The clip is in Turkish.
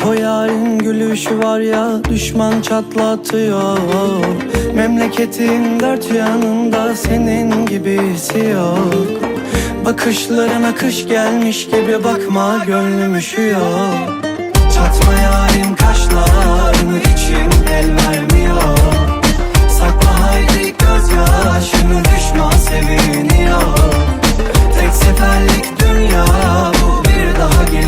Ah o yarın gülüşü var ya düşman çatlatıyor. Memleketin dört yanında senin gibisi yok. Bakışlarına kış gelmiş gibi bakma gönlüm üşüyor. Çatma yarim kaşlarını için el vermiyor. Sakla haydi gözyaşını düşman seviniyor. Tek seferlik dünya bu bir daha gelinmiyor